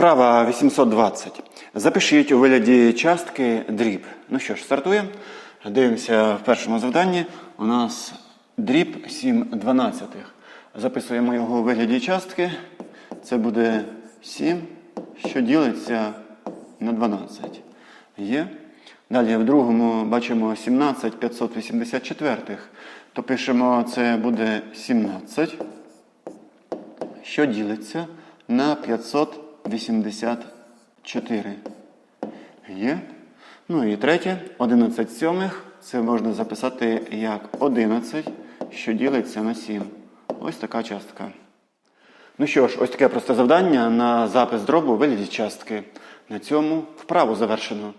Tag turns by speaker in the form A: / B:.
A: Вправа 820. Запишіть у вигляді частки дріб. Ну що ж, стартуємо. Дивимося в першому завданні. У нас дріб 7 дванадцятих. Записуємо його у вигляді частки. Це буде 7, що ділиться на 12. Є. Далі в другому бачимо 17 584. То пишемо, це буде 17 що ділиться на 584. Є. Ну і третє, 11 сьомих. Це можна записати як 11, що ділиться на 7. Ось така частка. Ну що ж, ось таке просте завдання на запис дробу вигляді частки. На цьому вправу завершено.